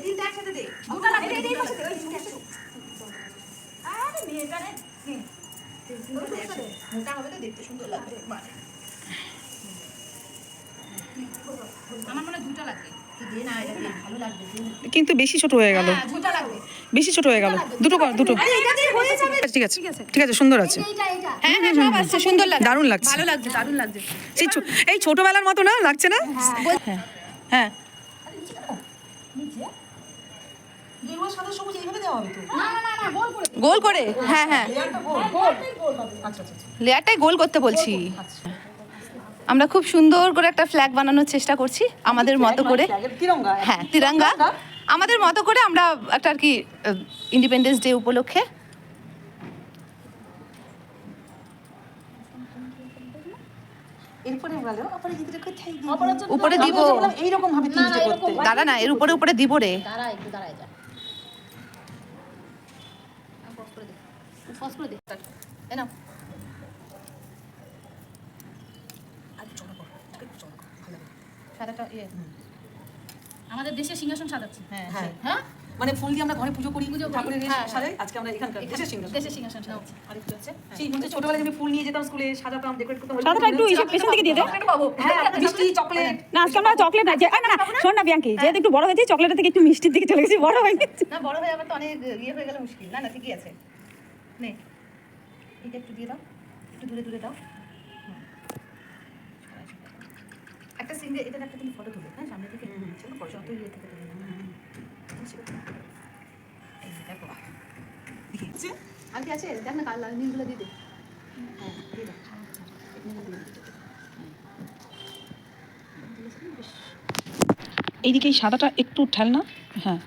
তিনটা একসাথে দে দুটো লাগবে, এই, এই, এই, পাশে দে, ওই তিনটা একসাথে। আরে মেয়েটা রে নে। ওই তো একসাথে। মোটা হবে তো দেখতে সুন্দর লাগবে আমার মনে দুটো লাগবে তুই দে না এটা দে, ভালো লাগবে দে না। কিন্তু বেশি ছোট হয়ে গেল বেশি ছোট হয়ে গেল দুটো কর দুটো ঠিক আছে ঠিক আছে সুন্দর আছে হ্যাঁ হ্যাঁ সব সুন্দর লাগছে দারুণ লাগছে ভালো লাগছে দারুণ লাগছে সেই ছো- এই ছোটবেলার মতো না লাগছে না হ্যাঁ হ্যাঁ গেরুয়া সাদা সবুজ এইভাবে দেওয়া হবে তো না না না না গোল করে গোল করে? হ্যাঁ হ্যাঁ। লেয়ারটা গোল। আচ্ছা আচ্ছা আচ্ছা। লেয়ারটাই গোল করতে বলছি। আমরা খুব সুন্দর করে একটা ফ্ল্যাগ বানানোর চেষ্টা করছি আমাদের মতো করে। তিরঙ্গা। হ্যাঁ তিরঙ্গা। আমাদের মতো করে আমরা একটা আর কি ইন্ডিপেন্ডেন্স ডে উপলক্ষে। উপরে দিব। এইরকম ভাবে তিনটে করতে। দাঁড়া না এর উপরে উপরে দিব রে। দাঁড়া একটু দাঁড়ায় যা পজ করে দে পজ করে দে এই নাও। সাদাটা ইয়ে। আমাদের দেশের সিংহাসন সাজাচ্ছি। হ্যাঁ হ্যাঁ। হ্যাঁ। মানে ফুল দিয়ে আমরা ঘরে পুজো করি পুজো ঠাকুরের হ্যাঁ, সাজাই। আজকে আমরা এখানকার দেশের সিংহাসন। দেশের সিংহাসন সাজাচ্ছি। আরেকটু আছে। সেই ছোটবেলায় আমি ফুল নিয়ে যেতাম স্কুলে সাজাতাম ডেকোরেট করতাম সাদাটা একটু পেছন থেকে দিয়ে দে হ্যাঁ মিষ্টি চকলেট। না আজকে আমরা চকলেট আছে। না না শোন না বিয়াঙ্কি যেহেতু একটু বড় হয়েছে চকলেটের থেকে একটু মিষ্টির দিকে চলে গেছি বড় হয়নি না বড় হয়ে যাবে তো অনেক ইয়ে হয়ে গেলে মুশকিল। না না ঠিকই আছে। নে। এটা একটু দিয়ে দাও। একটু দূরে দূরে দাও। একটা সিঙ্গেল এটা একটা কিন্তু ফটো তুলে হ্যাঁ সামনে থেকে। চলো পরে যত ইয়ে থেকে তুলে দেখো। আর কি আছে? দেখ না কাল লাল নীলগুলো দিয়ে দে। হ্যাঁ দিয়ে দাও এগুলো এইদিকে এই সাদাটা একটু ঠেল না হ্যাঁ।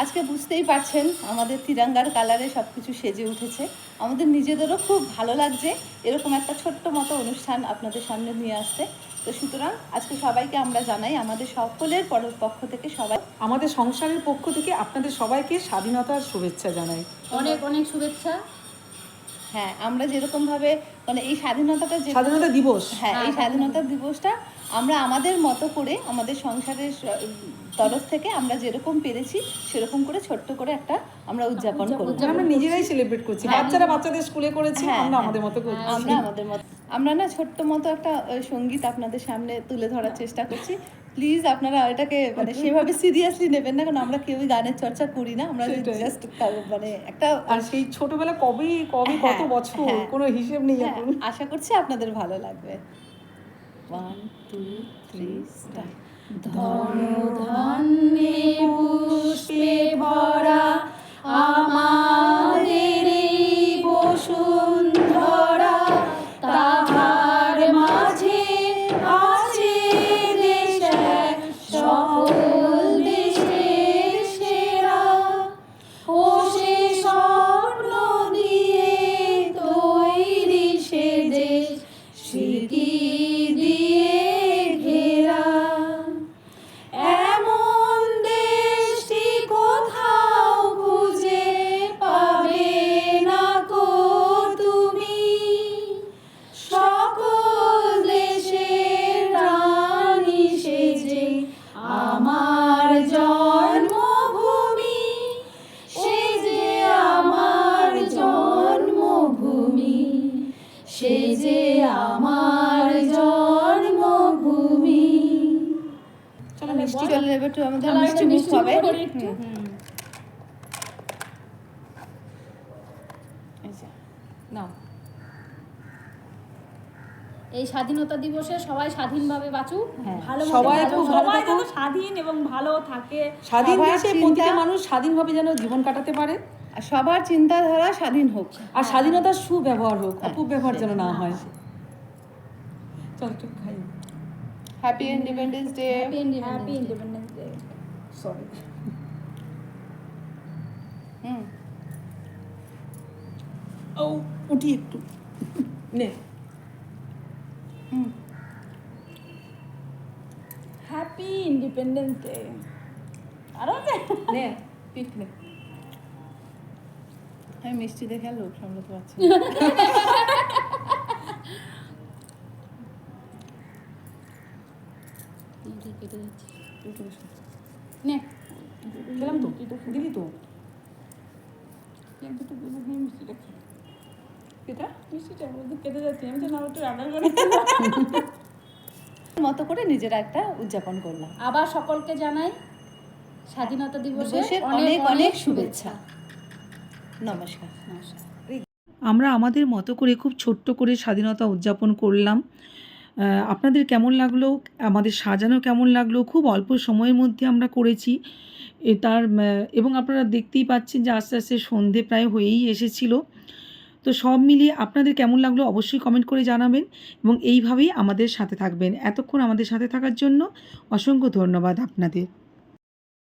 আজকে বুঝতেই পারছেন আমাদের তিরাঙ্গার কালারে সব কিছু সেজে উঠেছে। আমাদের নিজেদেরও খুব ভালো লাগছে এরকম একটা ছোট্ট মতো অনুষ্ঠান আপনাদের সামনে নিয়ে আসতে। তো সুতরাং আজকে সবাইকে আমরা জানাই আমাদের সকলের পর- পক্ষ থেকে সবাই আমাদের সংসারের পক্ষ থেকে আপনাদের সবাইকে স্বাধীনতার শুভেচ্ছা জানাই। অনেক অনেক শুভেচ্ছা। হ্যাঁ আমরা যেরকম ভাবে মানে এই স্বাধীনতাটা যে স্বাধীনতা দিবস। হ্যাঁ এই স্বাধীনতা দিবসটা আমরা আমাদের মতো করে আমাদের সংসারের তরফ থেকে আমরা যেরকম পেরেছি সেরকম করে ছোট্ট করে একটা আমরা উদযাপন করব। আমরা নিজেরাই সেলিব্রেট করছি। বাচ্চারা বাচ্চাদের স্কুলে করেছি হ্যাঁ, আমরা হ্যাঁ। আমাদের মতো করছি। আমরা আমাদের মতো আমরা না ছোট্ট মতো একটা সংগীত আপনাদের সামনে তুলে ধরার চেষ্টা করছি। প্লিজ আপনারা এটাকে মানে সেভাবে সিরিয়াসলি নেবেন না কারণ আমরা কেউই গানের চর্চা করি না আমরা জাস্ট মানে একটা আর সেই ছোটবেলা কবে কবে কত হ্যাঁ, বছর হ্যাঁ। কোনো হিসেব নেই হ্যাঁ, এখন। আশা করছি আপনাদের ভালো লাগবে। ওয়ান টু থ্রি স্টার্ট ধন্যে পুষ্পে ভরা আমাদের সে যে আমার জন্মভূমি। চলো মিষ্টি চলে এবার একটু আমাদের মিষ্টি মিষ্টি হবে। মুখ করি একটু। হুম, হুম। এই নাও এই স্বাধীনতা দিবসে সবাই স্বাধীনভাবে বাঁচুক ভালো সবাই বাঁচুক। খুব ভালো সবাই যেন স্বাধীন এবং ভালো থাকে। স্বাধীন দেশে প্রতিটা মানুষ স্বাধীনভাবে যেন জীবন কাটাতে পারে। আর সবার চিন্তাধারা স্বাধীন হোক। আর স্বাধীনতার সুব্যবহার হোক অপব্যবহার যেন না হয়। চল একটু খাই। Happy independence day happy independence day sorry হুম। ও উঠি একটু। নে। হুম। হ্যাপি ইন্ডিপেন্ডেন্স ডে আরও নে পিক নে। আমি মিষ্টি দেখে আর লোভ সামলাতে পারছি কেটে যাচ্ছে। নে। খেলাম তো দিলি তো? দুটো দুটো দিয়ে মিষ্টিটা খেয়ে এটা? মিষ্টিটা বলতে কেটে যাচ্ছে আমি তো না একটু রান্না করে মতো করে নিজেরা একটা উদযাপন করলাম। আবার সকলকে জানাই স্বাধীনতা দিবসের অনেক অনেক শুভেচ্ছা। আমরা আমাদের মতো করে খুব ছোট্ট করে স্বাধীনতা উদযাপন করলাম। আপনাদের কেমন লাগল? আমাদের সাজানো কেমন লাগল? খুব অল্প সময়ের মধ্যে আমরা করেছি। তার এবং আপনারা দেখতেই পাচ্ছেন যে আস্তে আস্তে সন্ধে প্রায় হয়েই এসেছিল। তো সব মিলিয়ে আপনাদের কেমন লাগল অবশ্যই কমেন্ট করে জানাবেন এবং এইভাবেই আমাদের সাথে থাকবেন। এতক্ষণ আমাদের সাথে থাকার জন্য অসংখ্য ধন্যবাদ আপনাদের।